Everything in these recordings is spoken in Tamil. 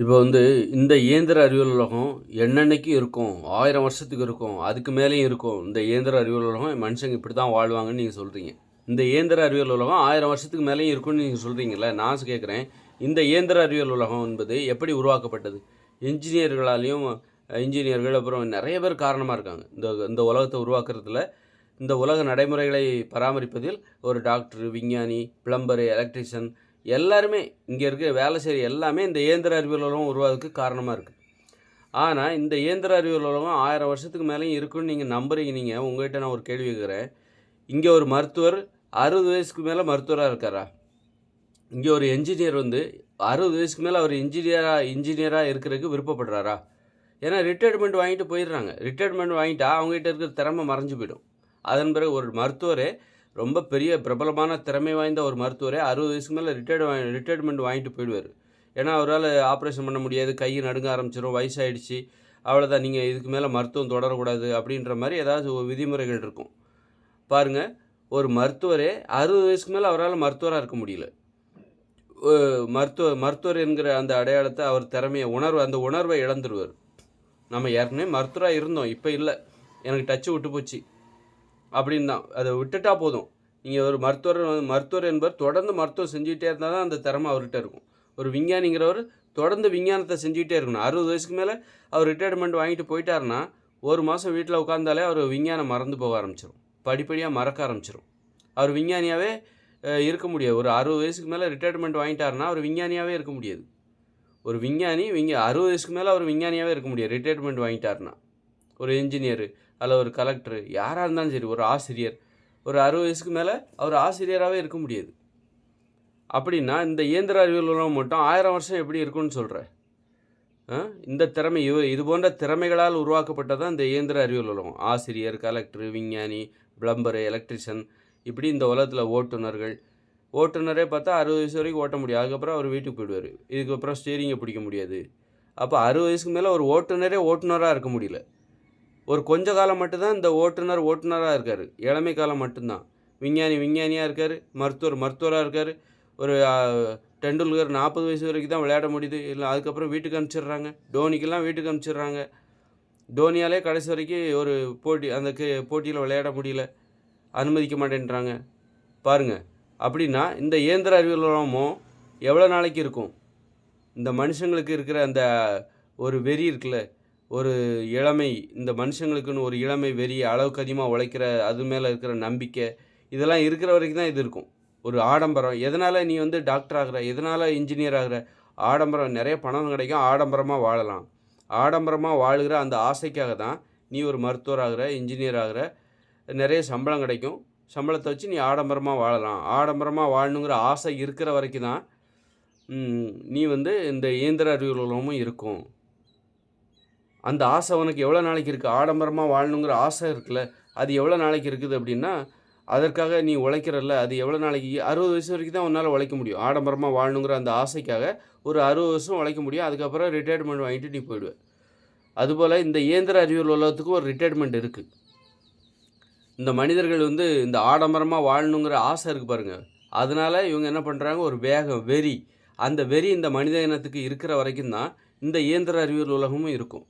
இப்போ வந்து இந்த இயந்திர அறிவியல் உலகம் என்னென்னைக்கும் இருக்கும்? ஆயிரம் வருஷத்துக்கு இருக்கும். அதுக்கு மேலேயும் இருக்கும். இந்த இயந்திர அறிவியல் உலகம் மனுஷங்க இப்படி தான் வாழ்வாங்கன்னு நீங்கள் சொல்கிறீங்க இந்த இயந்திர அறிவியல் உலகம் ஆயிரம் வருஷத்துக்கு மேலேயும் இருக்கும்னு நீங்கள் சொல்கிறீங்களே நான் கேட்குறேன் இந்த இயந்திர அறிவியல் உலகம் என்பது எப்படி உருவாக்கப்பட்டது? இன்ஜினியர்களாலையும் இன்ஜினியர்கள் அப்புறம் நிறைய பேர் காரணமாக இருக்காங்க. இந்த இந்த உலகத்தை உருவாக்குறதுல இந்த உலக நடைமுறைகளை பராமரிப்பதில் ஒரு டாக்டர் விஞ்ஞானி பிளம்பரு எலக்ட்ரிஷியன் எல்லாருமே இங்கே இருக்க வேலை செய்கிற எல்லாமே இந்த இயந்திர அறிவியல் உலகம் உருவாதுக்கு காரணமாக இருக்குது ஆனால் இந்த இயந்திர அறிவியல் உலகம் ஆயிரம் வருஷத்துக்கு மேலேயும் இருக்குன்னு நீங்கள் நம்புறீங்க. நீங்கள் உங்கள்கிட்ட நான் ஒரு கேள்வி கேட்குறேன் இங்கே ஒரு மருத்துவர் அறுபது வயசுக்கு மேலே மருத்துவராக இருக்காரா? இங்கே ஒரு என்ஜினியர் வந்து அறுபது வயசுக்கு மேலே அவர் இன்ஜினியராக இன்ஜினியராக இருக்கிறதுக்கு விருப்பப்படுறாரா? ஏன்னா ரிட்டையர்மெண்ட் வாங்கிட்டு போயிடுறாங்க. ரிட்டையர்மெண்ட் வாங்கிட்டா அவங்ககிட்ட இருக்கிற திறமை மறைஞ்சு போயிடும். அதன் பிறகு ஒரு மருத்துவரே ரொம்ப பெரிய பிரபலமான திறமை வாய்ந்த ஒரு மருத்துவரே. அறுபது வயசுக்கு மேலே ரிட்டையர்டு ரிட்டையர்மெண்ட் வாங்கிட்டு போயிடுவார். ஏன்னா அவரால் ஆப்ரேஷன் பண்ண முடியாது கை நடுங்க ஆரம்பிச்சிடும் வயசாயிடுச்சு. அவ்வளோதான் நீங்கள் இதுக்கு மேலே மருத்துவம் தொடரக்கூடாது அப்படின்ற மாதிரி ஏதாவது விதிமுறைகள் இருக்கும். பாருங்கள் ஒரு மருத்துவரே அறுபது வயசுக்கு மேலே அவரால் மருத்துவராக இருக்க முடியல. மருத்துவ மருத்துவர் என்கிற அந்த அடையாளத்தை அவர் திறமையை உணர்வு அந்த உணர்வை இழந்துருவார். நம்ம ஏற்கனவே மருத்துவராக இருந்தோம் இப்போ இல்லை. எனக்கு டச்சு விட்டு போச்சு. அப்படின்னு தான் அதை விட்டுட்டா போதும். நீங்கள் ஒரு மருத்துவர் மருத்துவர் என்பவர் தொடர்ந்து மருத்துவம் செஞ்சுக்கிட்டே இருந்தால் தான் அந்த திறமை அவர்கிட்ட இருக்கும். ஒரு விஞ்ஞானிங்கிறவர் தொடர்ந்து விஞ்ஞானத்தை செஞ்சுக்கிட்டே இருக்கணும். அறுபது வயசுக்கு மேலே அவர் ரிட்டையர்மெண்ட் வாங்கிட்டு போயிட்டாருன்னா ஒரு மாதம் வீட்டில் உட்காந்தாலே அவர் விஞ்ஞானம் மறந்து போக ஆரம்பிச்சிடும் படிப்படியாக மறக்க ஆரம்பிச்சிடும் அவர் விஞ்ஞானியாகவே இருக்க முடியாது. ஒரு அறுபது வயசுக்கு மேலே ரிட்டையர்மெண்ட் வாங்கிட்டாருன்னா அவர் விஞ்ஞானியாகவே இருக்க முடியாது. ஒரு விஞ்ஞானி விஞ்ஞ அறுபது வயசுக்கு மேலே அவர் விஞ்ஞானியாகவே இருக்க முடியாது. ரிட்டையர்மெண்ட் வாங்கிட்டாருன்னா. ஒரு இன்ஜினியர் அதில் ஒரு கலெக்டர் யாராக இருந்தாலும் சரி ஒரு ஆசிரியர் ஒரு அறுபது வயசுக்கு மேலே அவர் ஆசிரியராகவே இருக்க முடியாது. அப்படின்னா இந்த இயந்திர அறிவியல் உலகம் மட்டும் ஆயிரம் வருஷம் எப்படி இருக்கும்னு சொல்கிற இந்த திறமை இது இது போன்ற திறமைகளால் உருவாக்கப்பட்டதான் இந்த இயந்திர அறிவியல் உலகம். ஆசிரியர் கலெக்டர் விஞ்ஞானி பிளம்பரு எலக்ட்ரிஷியன் இப்படி இந்த உலகத்தில் ஓட்டுநர்கள். ஓட்டுநரே பார்த்தா அறுபது வயசு வரைக்கும் ஓட்ட முடியும். அதுக்கப்புறம் அவர் வீட்டுக்கு போயிடுவார். இதுக்கப்புறம் ஸ்டீரிங்கை பிடிக்க முடியாது. அப்போ அறுபது வயசுக்கு மேலே ஒரு ஓட்டுநரே ஓட்டுநராக இருக்க முடியல. ஒரு கொஞ்ச காலம் மட்டும்தான் இந்த ஓட்டுநர் ஓட்டுநராக இருக்கார். இளமை காலம் மட்டும்தான். விஞ்ஞானி விஞ்ஞானியாக இருக்கார் மருத்துவர் மருத்துவராக இருக்கார். ஒரு டெண்டுல்கர் நாற்பது வயசு வரைக்கும் தான் விளையாட முடியுது. இல்லை அதுக்கப்புறம் வீட்டுக்கு அனுப்பிச்சிடுறாங்க. டோனிக்கெல்லாம் வீட்டுக்கு அனுப்பிச்சிடுறாங்க. டோனியாலே கடைசி வரைக்கும் ஒரு போட்டி அந்த போட்டியில் விளையாட முடியல. அனுமதிக்க மாட்டேன்றாங்க. பாருங்கள் அப்படின்னா இந்த இயந்திர அறிவியலமும் எவ்வளோ நாளைக்கு இருக்கும்? இந்த மனுஷங்களுக்கு இருக்கிற அந்த ஒரு வெறி இருக்குல்ல ஒரு இளமை இந்த மனுஷங்களுக்குன்னு ஒரு இளமை வெறி அளவுக்கு அதிகமாக உழைக்கிற அது மேலே இருக்கிற நம்பிக்கை இதெல்லாம் இருக்கிற வரைக்கும் தான் இது இருக்கும். ஒரு ஆடம்பரம். எதனால் நீ வந்து டாக்டர் ஆகிற? எதனால் இன்ஜினியர் ஆகிற? ஆடம்பரம். நிறைய பணம் கிடைக்கும். ஆடம்பரமாக வாழலாம். ஆடம்பரமாக வாழுகிற அந்த ஆசைக்காக தான் நீ ஒரு மருத்துவர் ஆகிற இன்ஜினியர் ஆகிற. நிறைய சம்பளம் கிடைக்கும். சம்பளத்தை வச்சு நீ ஆடம்பரமாக வாழலாம். ஆடம்பரமாக வாழணுங்கிற ஆசை இருக்கிற வரைக்கும் தான் நீ வந்து இந்த இயந்திர அறிவுலகமும் இருக்கும். அந்த ஆசை உனக்கு எவ்வளோ நாளைக்கு இருக்குது ஆடம்பரமாக வாழணுங்கிற ஆசை இருக்குல்ல. அது எவ்வளோ நாளைக்கு இருக்குது அப்படின்னா அதற்காக நீ உழைக்கிறல்ல. அது எவ்வளோ நாளைக்கு? அறுபது வயசு வரைக்கும் தான் உன்னால் உழைக்க முடியும். ஆடம்பரமாக வாழணுங்கிற அந்த ஆசைக்காக ஒரு அறுபது வருஷம் உழைக்க முடியும். அதுக்கப்புறம் ரிட்டையர்மெண்ட் வாங்கிட்டு நீ போயிடுவேன் அதுபோல் இந்த இயந்திர அறிவியல் உலகத்துக்கு ஒரு ரிட்டையர்மெண்ட் இருக்குது இந்த மனிதர்கள் வந்து இந்த ஆடம்பரமாக வாழணுங்கிற ஆசை இருக்குது பாருங்கள் அதனால் இவங்க என்ன பண்ணுறாங்க ஒரு வேகம் வெறி. அந்த வெறி இந்த மனித இனத்துக்கு இருக்கிற வரைக்கும் தான் இந்த இயந்திர அறிவியல் உலகமும் இருக்கும்.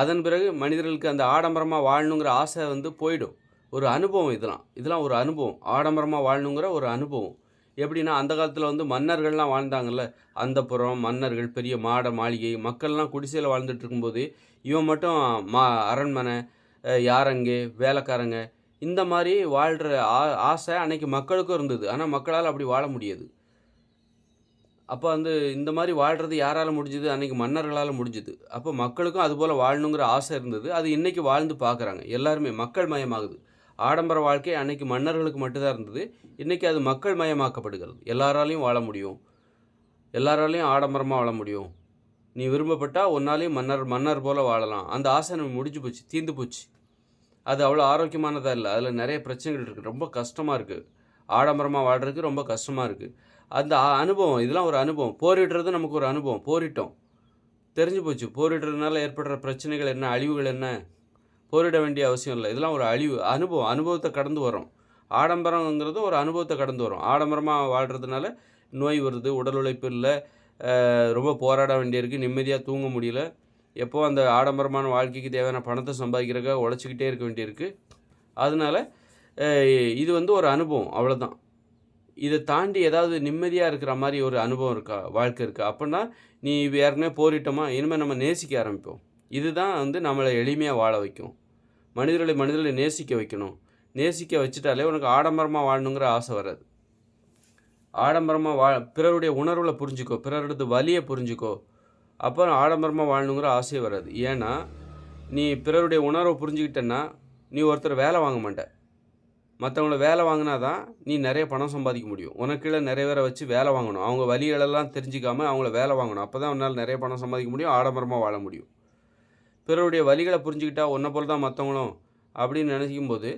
அதன் பிறகு மனிதர்களுக்கு அந்த ஆடம்பரமாக வாழணுங்கிற ஆசை வந்து போயிடும். ஒரு அனுபவம் இதெல்லாம். இதெல்லாம் ஒரு அனுபவம். ஆடம்பரமாக வாழணுங்கிற ஒரு அனுபவம். எப்படின்னா அந்த காலத்தில் வந்து மன்னர்கள்லாம் வாழ்ந்தாங்கல்ல. அந்தப்புறம் மன்னர்கள் பெரிய மாட மாளிகை மக்கள்லாம் குடிசையில் வாழ்ந்துட்டு இருக்கும்போது இவன் மட்டும் மா அரண்மனை யாரங்கே வேலைக்காரங்க இந்த மாதிரி வாழ்கிற ஆ ஆசை அன்னைக்கு மக்களுக்கும் இருந்தது. ஆனால் மக்களால் அப்படி வாழ முடியாது. அப்போ வந்து இந்த மாதிரி வாழ்கிறது யாரால் முடிஞ்சுது? அன்றைக்கி மன்னர்களால் முடிஞ்சுது. அப்போ மக்களுக்கும் அதுபோல் வாழணுங்கிற ஆசை இருந்தது. அது இன்றைக்கி வாழ்ந்து பார்க்குறாங்க எல்லாருமே மக்கள் மயமாகுது. ஆடம்பர வாழ்க்கை அன்றைக்கி மன்னர்களுக்கு மட்டும்தான் இருந்தது. இன்றைக்கி அது மக்கள் மயமாக்கப்படுகிறது. எல்லாராலையும் வாழ முடியும். எல்லாராலையும் ஆடம்பரமாக வாழ முடியும். நீ விரும்பப்பட்டால் ஒன்னாலையும் மன்னர் மன்னர் போல் வாழலாம். அந்த ஆசை நம்ம முடிஞ்சு போச்சு தீர்ந்து போச்சு. அது அவ்வளோ ஆரோக்கியமானதாக இல்லை. அதில் நிறைய பிரச்சனைகள் இருக்குது ரொம்ப கஷ்டமாக இருக்குது ஆடம்பரமாக வாழ்கிறதுக்கு ரொம்ப கஷ்டமாக இருக்குது அந்த அனுபவம் இதெல்லாம் ஒரு அனுபவம். போரிடுறது நமக்கு ஒரு அனுபவம். போரிட்டோம். தெரிஞ்சு போச்சு. போரிடுறதுனால ஏற்படுற பிரச்சனைகள் என்ன அழிவுகள் என்ன? போரிட வேண்டிய அவசியம் இல்லை. இதெல்லாம் ஒரு அழிவு அனுபவம். அனுபவத்தை கடந்து வரோம் ஆடம்பரங்கிறது ஒரு அனுபவத்தை கடந்து வரும் ஆடம்பரமாக வாழ்கிறதுனால நோய் வருது உடல் உழைப்பு இல்லை ரொம்ப போராட வேண்டியிருக்கு நிம்மதியாக தூங்க முடியல. எப்போ அந்த ஆடம்பரமான வாழ்க்கைக்கு தேவையான பணத்தை சம்பாதிக்கிறக்க உழைச்சிக்கிட்டே இருக்க வேண்டியிருக்கு. அதனால இது வந்து ஒரு அனுபவம். அவ்வளோதான் இதை தாண்டி ஏதாவது நிம்மதியாக இருக்கிற மாதிரி ஒரு அனுபவம் இருக்கா? வாழ்க்கை இருக்கா? அப்படின்னா நீ ஏற்கனவே போரிட்டோமா? இனிமேல் நம்ம நேசிக்க ஆரம்பிப்போம். இதுதான் வந்து நம்மளை எளிமையாக வாழ வைக்கும். மனிதர்களை மனிதர்களை நேசிக்க வைக்கணும். நேசிக்க வச்சுட்டாலே உனக்கு ஆடம்பரமாக வாழணுங்கிற ஆசை வராது. ஆடம்பரமாக வா பிறருடைய உணர்வுகளை புரிஞ்சுக்கோ. பிறருடைய வலியை புரிஞ்சுக்கோ. அப்புறம் ஆடம்பரமாக வாழணுங்கிற ஆசையே வராது. ஏன்னா நீ பிறருடைய உணர்வை புரிஞ்சுக்கிட்டேன்னா நீ ஒருத்தர் வேலை வாங்க மாட்டேன் மற்றவங்கள வேலை வாங்கினா தான் நீ நிறைய பணம் சம்பாதிக்க முடியும். உனக்குள்ளே நிறைய பேரை வச்சு வேலை வாங்கணும். அவங்க வழிகளெல்லாம் தெரிஞ்சிக்காமல் அவங்கள வேலை வாங்கணும். அப்போ தான் உன்னால் நிறைய பணம் சம்பாதிக்க முடியும் ஆடம்பரமாக வாழ முடியும். பிறருடைய வழிகளை புரிஞ்சுக்கிட்டா உன்னை போல் தான் மற்றவங்களும் அப்படின்னு நினைக்கும் போது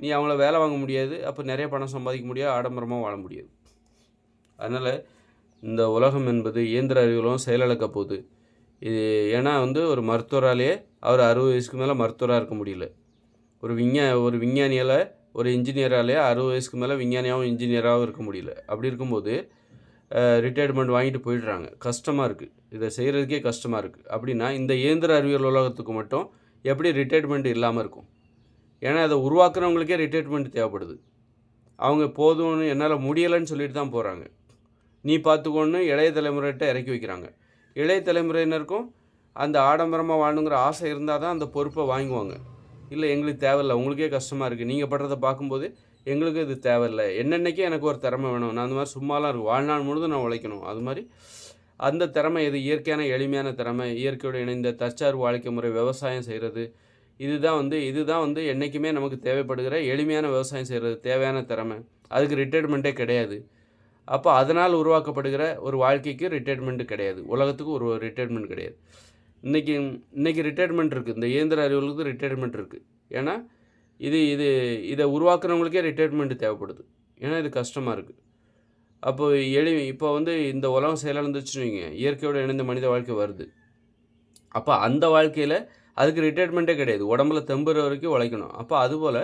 நீ அவங்கள வேலை வாங்க முடியாது அப்போ நிறைய பணம் சம்பாதிக்க முடியாது ஆடம்பரமாக வாழ முடியாது. அதனால் இந்த உலகம் என்பது இயந்திர அறிவுகளும் செயலிழக்க போகுது. இது ஏன்னா வந்து ஒரு மருத்துவராலேயே அவர் அறுபது வயசுக்கு மேலே மருத்துவராக இருக்க முடியல. ஒரு விஞ்ஞா ஒரு விஞ்ஞானியால் ஒரு இன்ஜினியராலே அறுபது வயசுக்கு மேலே விஞ்ஞானியாகவும் இன்ஜினியராகவும் இருக்க முடியல. அப்படி இருக்கும்போது ரிட்டையர்மெண்ட் வாங்கிட்டு போயிடுறாங்க. கஷ்டமாக இருக்குது இதை செய்கிறதுக்கே கஷ்டமாக இருக்குது அப்படின்னா இந்த இயந்திர அறிவியல் உலகத்துக்கு மட்டும் எப்படி ரிட்டையர்மெண்ட் இல்லாமல் இருக்கும்? ஏன்னா அதை உருவாக்குறவங்களுக்கே ரிட்டையர்மெண்ட் தேவைப்படுது. அவங்க போதும்னு என்னால் முடியலைன்னு சொல்லிட்டு தான் போகிறாங்க நீ பார்த்துக்கோன்னு இளைய தலைமுறைகிட்ட இறக்கி வைக்கிறாங்க. இளைய தலைமுறையினருக்கும் அந்த ஆடம்பரமாக வாழணுங்கிற ஆசை இருந்தால் தான் அந்த பொறுப்பை வாங்குவாங்க. இல்லை எங்களுக்கு தேவையில்லை. உங்களுக்கே கஷ்டமாக இருக்குது நீங்கள் படுறத பார்க்கும்போது எங்களுக்கு இது தேவையில்லை. என்னென்னக்கே எனக்கு ஒரு திறமை வேணும். நான் அந்த மாதிரி சும்மாலாம் இருக்கும் வாழ்நாள் முழுதும் நான் உழைக்கணும். அது மாதிரி அந்த திறமை இது இயற்கையான எளிமையான திறமை இயற்கையோடு இணைந்த தற்சார்பு வாழ்க்கை முறை விவசாயம் செய்கிறது இதுதான் வந்து இதுதான் வந்து என்றைக்குமே நமக்கு தேவைப்படுகிற எளிமையான விவசாயம் செய்கிறது தேவையான திறமை. அதுக்கு ரிட்டையர்மெண்ட்டே கிடையாது. அப்போ அதனால் உருவாக்கப்படுகிற ஒரு வாழ்க்கைக்கு ரிட்டையர்மெண்ட்டு கிடையாது. உலகத்துக்கு ஒரு ரிட்டையர்மெண்ட் கிடையாது. இன்றைக்கி இன்றைக்கி ரிட்டையர்மெண்ட் இருக்குது இந்த இயந்திர அறிவுகளுக்கு ரிட்டையர்மெண்ட் இருக்குது ஏன்னா இது இது இதை உருவாக்குறவங்களுக்கே ரிட்டையர்மெண்ட் தேவைப்படுது. ஏன்னா இது கஷ்டமாக இருக்குது அப்போ எளி இப்போ வந்து இந்த உலகம் செயலிழந்துச்சுன்னு வைங்க. இயற்கையோடு இணைந்த மனித வாழ்க்கை வருது. அப்போ அந்த வாழ்க்கையில் அதுக்கு ரிட்டையர்மெண்ட்டே கிடையாது. உடம்புல தெம்புற வரைக்கும் உழைக்கணும். அப்போ அதுபோல்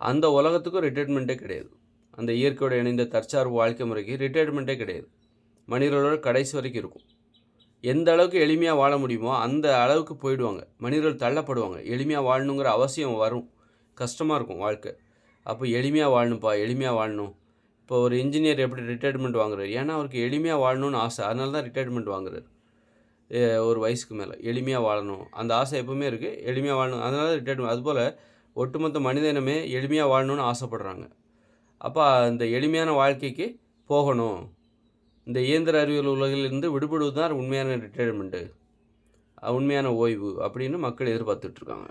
அந்த உலகத்துக்கும் ரிட்டையர்மெண்ட்டே கிடையாது. அந்த இயற்கையோடு இணைந்த தற்சார்பு வாழ்க்கை முறைக்கு ரிட்டையர்மெண்ட்டே கிடையாது. மனிதர்களோட கடைசி வரைக்கும் இருக்கும். எந்த அளவுக்கு எளிமையாக வாழ முடியுமோ அந்த அளவுக்கு போயிடுவாங்க. மனிதர்கள் தள்ளப்படுவாங்க. எளிமையாக வாழணுங்கிற அவசியம் வரும். கஷ்டமாக இருக்கும் வாழ்க்கை. அப்போ எளிமையாக வாழணும்ப்பா எளிமையாக வாழணும். இப்போ ஒரு இன்ஜினியர் எப்படி ரிட்டையர்மெண்ட் வாங்குறாரு? ஏன்னா அவருக்கு எளிமையாக வாழணும்னு ஆசை. அதனால தான் ரிட்டையர்மெண்ட் வாங்குறாரு. ஒரு வயசுக்கு மேலே. எளிமையாக வாழணும். அந்த ஆசை எப்பவுமே இருக்குது எளிமையாக வாழணும். அதனால ரிட்டையர்மெண்ட் அதுபோல் ஒட்டுமொத்த மனித இனமே எளிமையாக வாழணும்னு ஆசைப்படுறாங்க. அப்போ அந்த எளிமையான வாழ்க்கைக்கு போகணும். இந்த இயந்திர அறிவியல் உலகிலிருந்து விடுபடுவது தான் உண்மையான ரிட்டையர்மெண்ட்டு உண்மையான ஓய்வு அப்படின்னு மக்கள் எதிர்பார்த்துட்ருக்காங்க